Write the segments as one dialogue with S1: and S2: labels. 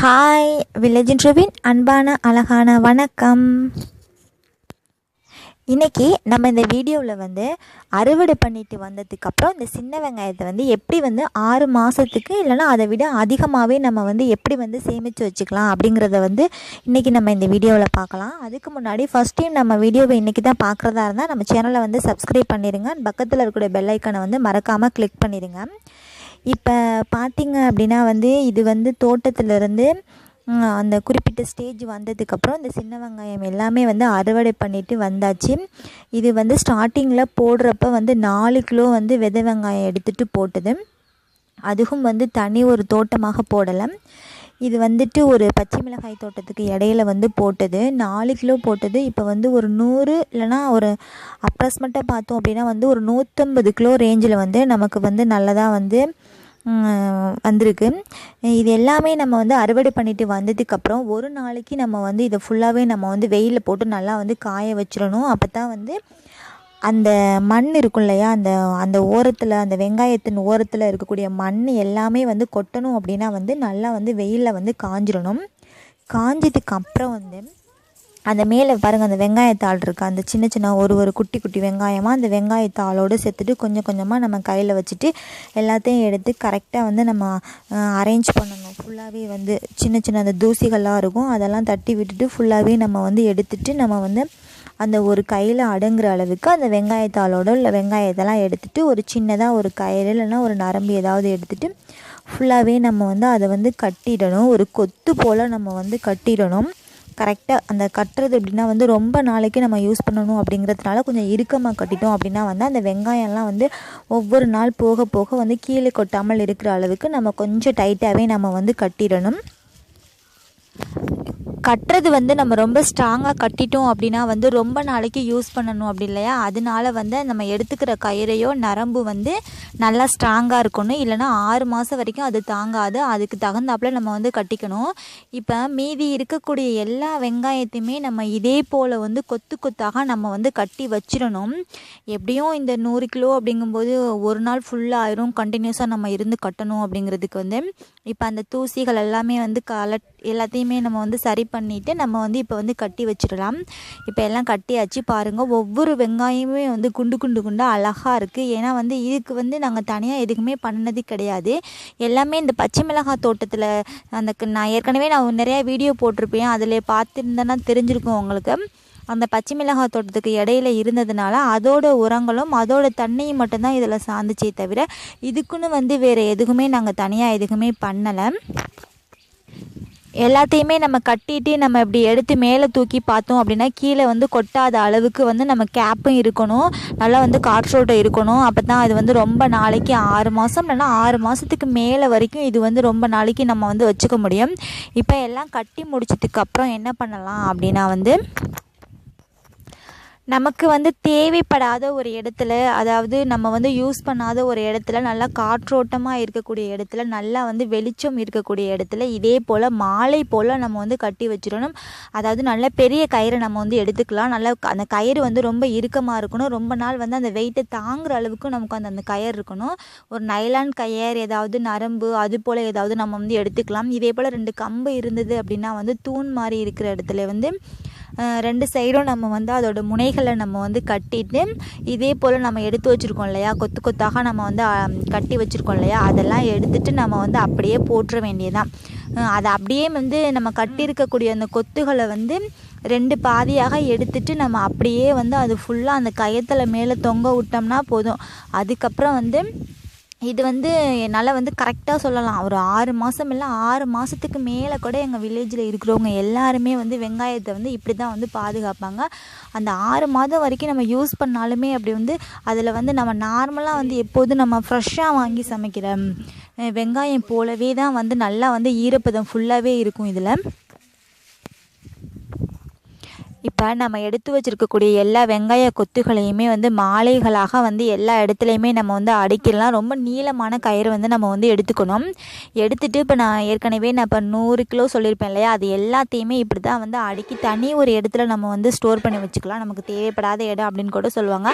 S1: Hi village இன்ட்ரோவின் அன்பான அழகான வணக்கம். இன்றைக்கி நம்ம இந்த வீடியோவில் வந்து அறுவடை பண்ணிட்டு வந்ததுக்கப்புறம் இந்த சின்ன வெங்காயத்தை வந்து எப்படி வந்து ஆறு மாதத்துக்கு இல்லைனா அதை விட அதிகமாகவே நம்ம வந்து எப்படி வந்து சேமித்து வச்சுக்கலாம் அப்படிங்கிறத வந்து இன்றைக்கி நம்ம இந்த வீடியோவில் பார்க்கலாம். அதுக்கு முன்னாடி ஃபஸ்ட் டைம் நம்ம வீடியோவை இன்றைக்கி தான் பார்க்குறதா இருந்தால் நம்ம சேனலை வந்து சப்ஸ்கிரைப் பண்ணிடுங்க பக்கத்தில் இருக்கக்கூடிய பெல்லைக்கனை வந்து மறக்காமல் கிளிக் பண்ணிடுங்க இப்போ பார்த்திங்க அப்படின்னா வந்து இது வந்து தோட்டத்திலேருந்து அந்த குறிப்பிட்ட ஸ்டேஜ் வந்ததுக்கப்புறம் இந்த சின்ன வெங்காயம் எல்லாமே வந்து அறுவடை பண்ணிட்டு வந்தாச்சு. இது வந்து ஸ்டார்டிங்கில் போடுறப்ப வந்து நாலு கிலோ வந்து விதை வெங்காயம் எடுத்துகிட்டு போட்டது. அதுவும் வந்து தனி ஒரு தோட்டமாக போடலை. இது வந்துட்டு ஒரு பச்சை மிளகாய் தோட்டத்துக்கு இடையில வந்து போட்டது. நாலு கிலோ போட்டது. இப்போ வந்து ஒரு நூறு இல்லைனா ஒரு அப்ராக்சிமேட்டாக பார்த்தோம் அப்படின்னா வந்து ஒரு நூற்றம்பது கிலோ ரேஞ்சில் வந்து நமக்கு வந்து நல்லதாக வந்து வந்திருக்கு. இது எல்லாமே நம்ம வந்து அறுவடை பண்ணிட்டு வந்ததுக்கப்புறம் ஒரு நாளைக்கு நம்ம வந்து இதை ஃபுல்லாகவே நம்ம வந்து வெயிலில் போட்டு நல்லா வந்து காய வச்சிடணும். அப்போ தான் வந்து அந்த மண் இருக்கும் இல்லையா? அந்த அந்த ஓரத்தில் அந்த வெங்காயத்தின் ஓரத்தில் இருக்கக்கூடிய மண் எல்லாமே வந்து கொட்டணும் அப்படின்னா வந்து நல்லா வந்து வெயிலில் வந்து காஞ்சிடணும். காஞ்சதுக்கு அப்புறம் வந்து அந்த மேலே பாருங்கள் அந்த வெங்காயத்தாள் இருக்குது அந்த சின்ன சின்ன ஒரு ஒரு குட்டி குட்டி வெங்காயமாக அந்த வெங்காயத்தாளோடு சேர்த்துட்டு கொஞ்சம் கொஞ்சமாக நம்ம கையில் வச்சுட்டு எல்லாத்தையும் எடுத்து கரெக்டாக வந்து நம்ம அரேஞ்ச் பண்ணணும். ஃபுல்லாகவே வந்து சின்ன சின்ன அந்த தூசிகள்லாம் இருக்கும். அதெல்லாம் தட்டி விட்டுட்டு ஃபுல்லாகவே நம்ம வந்து எடுத்துட்டு நம்ம வந்து அந்த ஒரு கையில் அடங்குற அளவுக்கு அந்த வெங்காயத்தாளோட இல்லை வெங்காயத்தெல்லாம் எடுத்துகிட்டு ஒரு சின்னதாக ஒரு கயிறு இல்லைன்னா ஒரு நரம்பு ஏதாவது எடுத்துகிட்டு ஃபுல்லாகவே நம்ம வந்து அதை வந்து கட்டிடணும். ஒரு கொத்து போல் நம்ம வந்து கட்டிடணும். கரெக்டாக அந்த கட்டுறது எப்படின்னா வந்து ரொம்ப நாளைக்கு நம்ம யூஸ் பண்ணணும் அப்படிங்கிறதுனால கொஞ்சம் இறுக்கமாக கட்டிட்டோம் அப்படின்னா வந்து அந்த வெங்காயம்லாம் வந்து ஒவ்வொரு நாள் போக போக வந்து கீழே கொட்டாமல் இருக்கிற அளவுக்கு நம்ம கொஞ்சம் டைட்டாகவே நம்ம வந்து கட்டிடணும். கட்டுறது வந்து நம்ம ரொம்ப ஸ்ட்ராங்காக கட்டிட்டோம் அப்படின்னா வந்து ரொம்ப நாளைக்கு யூஸ் பண்ணணும் அப்படி இல்லையா? அதனால வந்து நம்ம எடுத்துக்கிற கயிறையோ நரம்பு வந்து நல்லா ஸ்ட்ராங்காக இருக்கணும். இல்லைனா ஆறு மாதம் வரைக்கும் அது தாங்காது. அதுக்கு தகுந்தாப்புல நம்ம வந்து கட்டிக்கணும். இப்போ மீதி இருக்கக்கூடிய எல்லா வெங்காயத்தையுமே நம்ம இதே போல் வந்து கொத்து கொத்தாக நம்ம வந்து கட்டி வச்சிடணும். எப்படியும் இந்த நூறு கிலோ அப்படிங்கும்போது ஒரு நாள் ஃபுல்லாக ஆயிரும். கண்டினியூஸாக நம்ம இருந்து கட்டணும் அப்படிங்கிறதுக்கு வந்து. இப்போ அந்த தூசிகள் எல்லாமே வந்து கலட் எல்லாத்தையுமே நம்ம வந்து சரி பண்ணிவிட்டு நம்ம வந்து இப்போ வந்து கட்டி வச்சிடலாம். இப்போ எல்லாம் கட்டியாச்சு பாருங்கள் ஒவ்வொரு வெங்காயமே வந்து குண்டு குண்டு குண்டாக அழகாக இருக்குது ஏன்னா வந்து இதுக்கு வந்து நாங்கள் தனியாக எதுக்குமே பண்ணது கிடையாது. எல்லாமே இந்த பச்சை மிளகாய் தோட்டத்தில் அந்த நான் ஏற்கனவே நான் நிறையா வீடியோ போட்டிருப்பேன். அதில் பார்த்துருந்தேன்னா தெரிஞ்சிருக்கும் உங்களுக்கு. அந்த பச்சை மிளகாய் தோட்டத்துக்கு இடையில இருந்ததுனால அதோட உரங்களும் அதோட தண்ணியும் மட்டும்தான் இதில் சார்ந்துச்சே தவிர இதுக்குன்னு வந்து வேறு எதுக்குமே நாங்கள் தனியாக எதுக்குமே பண்ணலை. எல்லாத்தையுமே நம்ம கட்டிட்டு நம்ம இப்படி எடுத்து மேலே தூக்கி பார்த்தோம் அப்படின்னா கீழே வந்து கொட்டாத அளவுக்கு வந்து நம்ம கேப்பும் இருக்கணும். நல்லா வந்து காற்றோட்டம் இருக்கணும். அப்போ தான் அது வந்து ரொம்ப நாளைக்கு ஆறு மாதம் இல்லைன்னா ஆறு மாதத்துக்கு மேலே வரைக்கும் இது வந்து ரொம்ப நாளைக்கு நம்ம வந்து வச்சுக்க முடியும். இப்போ எல்லாம் கட்டி முடிச்சதுக்கப்புறம் என்ன பண்ணலாம் அப்படின்னா வந்து நமக்கு வந்து தேவைப்படாத ஒரு இடத்துல அதாவது நம்ம வந்து யூஸ் பண்ணாத ஒரு இடத்துல நல்லா காற்றோட்டமாக இருக்கக்கூடிய இடத்துல நல்லா வந்து வெளிச்சம் இருக்கக்கூடிய இடத்துல இதே போல் மாலை போல் நம்ம வந்து கட்டி வச்சிடணும். அதாவது நல்ல பெரிய கயிறை நம்ம வந்து எடுத்துக்கலாம். நல்லா அந்த கயிறு வந்து ரொம்ப இறுக்கமாக இருக்கணும். ரொம்ப நாள் வந்து அந்த வெயிட்டை தாங்குற அளவுக்கு நமக்கு அந்த அந்த கயிறு இருக்கணும். ஒரு நைலான் கயர் ஏதாவது நரம்பு அது போல் ஏதாவது நம்ம வந்து எடுத்துக்கலாம். இதே போல் ரெண்டு கம்பு இருந்தது அப்படின்னா வந்து தூண் மாதிரி இருக்கிற இடத்துல வந்து ரெண்டு சைடும் நம்ம வந்து அதோட முனைகளை நம்ம வந்து கட்டிட்டு இதே போல் நம்ம எடுத்து வச்சுருக்கோம் இல்லையா? கொத்து கொத்தாக நம்ம வந்து கட்டி வச்சுருக்கோம் இல்லையா? அதெல்லாம் எடுத்துகிட்டு நம்ம வந்து அப்படியே போட்டுற வேண்டியதான் அதை அப்படியே வந்து நம்ம கட்டியிருக்கக்கூடிய அந்த கொத்துகளை வந்து ரெண்டு பாதியாக எடுத்துட்டு நம்ம அப்படியே வந்து அது ஃபுல்லாக அந்த கயத்தில் மேலே தொங்க விட்டோம்னா போதும். அதுக்கப்புறம் வந்து இது வந்து என்னால் வந்து கரெக்டாக சொல்லலாம். ஒரு ஆறு மாதம் இல்லை ஆறு மாதத்துக்கு மேலே கூட எங்கள் வில்லேஜில் இருக்கிறவங்க எல்லாருமே வந்து வெங்காயத்தை வந்து இப்படி தான் வந்து பாதுகாப்பாங்க. அந்த ஆறு மாதம் வரைக்கும் நம்ம யூஸ் பண்ணாலுமே அப்படி வந்து அதில் வந்து நம்ம நார்மலாக வந்து எப்போதும் நம்ம ஃப்ரெஷ்ஷாக வாங்கி சமைக்கிற வெங்காயம் போலவே தான் வந்து நல்லா வந்து ஈரப்பதம் ஃபுல்லாகவே இருக்கும் இதில். இப்போ நம்ம எடுத்து வச்சுருக்கக்கூடிய எல்லா வெங்காய கொத்துகளையுமே வந்து மாலைகளாக வந்து எல்லா இடத்துலையுமே நம்ம வந்து அடிக்கலாம். ரொம்ப நீளமான கயிறு வந்து நம்ம வந்து எடுத்துக்கணும். எடுத்துகிட்டு இப்போ நான் ஏற்கனவே நான் இப்போ நூறு கிலோ சொல்லியிருப்பேன் இல்லையா? அது எல்லாத்தையுமே இப்படி தான் வந்து அடுக்கி தனி ஒரு இடத்துல நம்ம வந்து ஸ்டோர் பண்ணி வச்சுக்கலாம். நமக்கு தேவைப்படாத இடம் அப்படின்னு கூட சொல்லுவாங்க.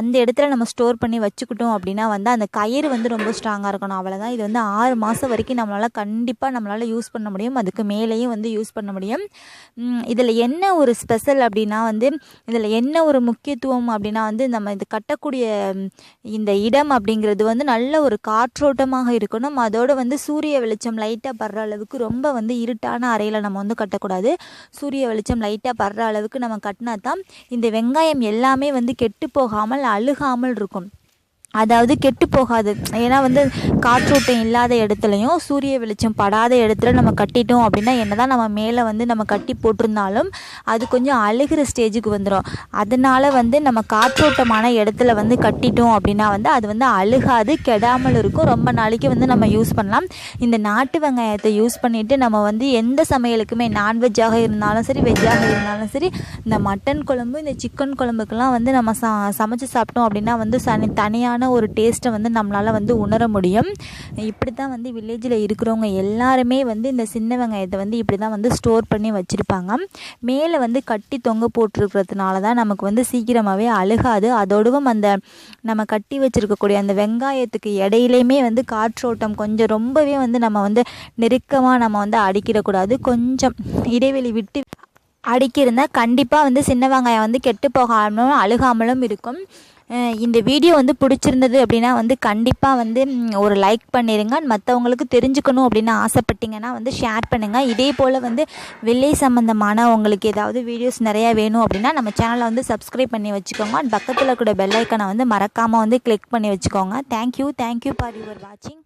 S1: அந்த இடத்துல நம்ம ஸ்டோர் பண்ணி வச்சுக்கிட்டோம் அப்படின்னா வந்து அந்த கயிறு வந்து ரொம்ப ஸ்ட்ராங்காக இருக்கணும். அவ்வளோதான் இது வந்து ஆறு மாதம் வரைக்கும் நம்மளால் கண்டிப்பாக நம்மளால் யூஸ் பண்ண முடியும். அதுக்கு மேலேயும் வந்து யூஸ் பண்ண முடியும். இதில் என்ன ஒரு ஸ்பெஷல் அப்படின்னா வந்து இதில் என்ன ஒரு முக்கியத்துவம் அப்படின்னா வந்து நம்ம இது கட்டக்கூடிய இந்த இடம் அப்படிங்கிறது வந்து நல்ல ஒரு காற்றோட்டமாக இருக்கணும். அதோடு வந்து சூரிய வெளிச்சம் லைட்டாக படுற அளவுக்கு ரொம்ப வந்து இருட்டான அறையில் நம்ம வந்து கட்டக்கூடாது. சூரிய வெளிச்சம் லைட்டாக படுற அளவுக்கு நம்ம கட்டினா தான் இந்த வெங்காயம் எல்லாமே வந்து கெட்டு போகாமல் அழுகாமல் இருக்கும். அதாவது கெட்டு போகாது. ஏன்னா வந்து காற்றோட்டம் இல்லாத இடத்துலையும் சூரிய வெளிச்சம் படாத இடத்துல நம்ம கட்டிட்டோம் அப்படின்னா என்ன தான் நம்ம மேலே வந்து நம்ம கட்டி போட்டிருந்தாலும் அது கொஞ்சம் அழுகிற ஸ்டேஜுக்கு வந்துடும் அதனால வந்து நம்ம காற்றோட்டமான இடத்துல வந்து கட்டிட்டோம் அப்படின்னா வந்து அது வந்து அழுகாது கெடாமல் இருக்கும். ரொம்ப நாளைக்கு வந்து நம்ம யூஸ் பண்ணலாம். இந்த நாட்டு வெங்காயத்தை யூஸ் பண்ணிவிட்டு நம்ம வந்து எந்த சமையலுக்குமே நான்வெஜ்ஜாக இருந்தாலும் சரி வெஜ்ஜாக இருந்தாலும் சரி இந்த மட்டன் குழம்பு இந்த சிக்கன் குழம்புக்கெல்லாம் வந்து நம்ம ச சமைச்சு சாப்பிட்டோம் அப்படின்னா வந்து சனி தனியான ஒரு டேஸ்ட்டை வந்து நம்மளால் வந்து உணர முடியும். இப்படி தான் வந்து வில்லேஜில் இருக்கிறவங்க எல்லாருமே வந்து இந்த சின்ன வெங்காயத்தை வந்து இப்படி தான் வந்து ஸ்டோர் பண்ணி வச்சுருப்பாங்க. மேலே வந்து கட்டி தொங்க போட்டிருக்கிறதுனால தான் நமக்கு வந்து சீக்கிரமாகவே அழுகாது. அதோடவும் அந்த நம்ம கட்டி வச்சுருக்கக்கூடிய அந்த வெங்காயத்துக்கு இடையிலையுமே வந்து காற்றோட்டம் கொஞ்சம் ரொம்பவே வந்து நம்ம வந்து நெருக்கமாக நம்ம வந்து அடிக்கிடக்கூடாது கொஞ்சம் இடைவெளி விட்டு அடிக்கிருந்தால் கண்டிப்பாக வந்து சின்ன வெங்காயம் வந்து கெட்டு போகாமலும் அழுகாமலும் இருக்கும். இந்த வீடியோ வந்து பிடிச்சிருந்தது அப்படின்னா வந்து கண்டிப்பாக வந்து ஒரு லைக் பண்ணிடுங்க மற்றவங்களுக்கு தெரிஞ்சுக்கணும் அப்படின்னு ஆசைப்பட்டீங்கன்னா வந்து ஷேர் பண்ணுங்கள் இதே போல் வந்து வெள்ளை சம்மந்தமான உங்களுக்கு ஏதாவது வீடியோஸ் நிறையா வேணும் அப்படின்னா நம்ம சேனலை வந்து சப்ஸ்கிரைப் பண்ணி வச்சுக்கோங்க. பக்கத்தில் கூட பெல் ஐக்கனை வந்து மறக்காமல் வந்து கிளிக் பண்ணி வச்சுக்கோங்க. தேங்க்யூ தேங்க்யூ ஃபார் யுவர் வாட்சிங்